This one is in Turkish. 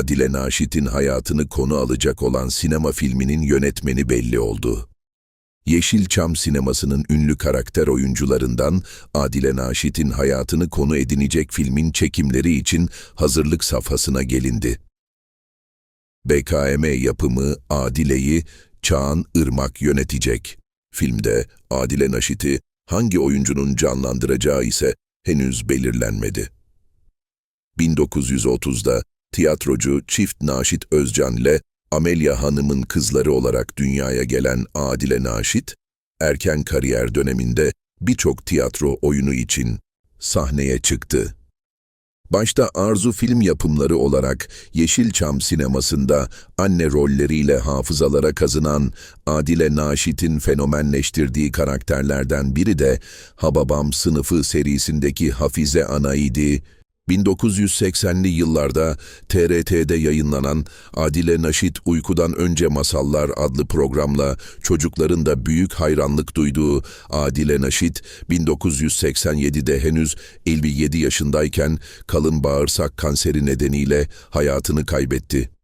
Adile Naşit'in hayatını konu alacak olan sinema filminin yönetmeni belli oldu. Yeşilçam sinemasının ünlü karakter oyuncularından Adile Naşit'in hayatını konu edinecek filmin çekimleri için hazırlık safhasına gelindi. BKM yapımı Adile'yi Çağan Irmak yönetecek. Filmde Adile Naşit'i hangi oyuncunun canlandıracağı ise henüz belirlenmedi. 1930'da tiyatrocu Çift Naşit Özcan ile Amelia Hanım'ın kızları olarak dünyaya gelen Adile Naşit, erken kariyer döneminde birçok tiyatro oyunu için sahneye çıktı. Başta Arzu film yapımları olarak Yeşilçam sinemasında anne rolleriyle hafızalara kazınan Adile Naşit'in fenomenleştirdiği karakterlerden biri de Hababam sınıfı serisindeki Hafize Ana idi. 1980'li yıllarda TRT'de yayınlanan Adile Naşit Uykudan Önce Masallar adlı programla çocukların da büyük hayranlık duyduğu Adile Naşit, 1987'de henüz 57 yaşındayken kalın bağırsak kanseri nedeniyle hayatını kaybetti.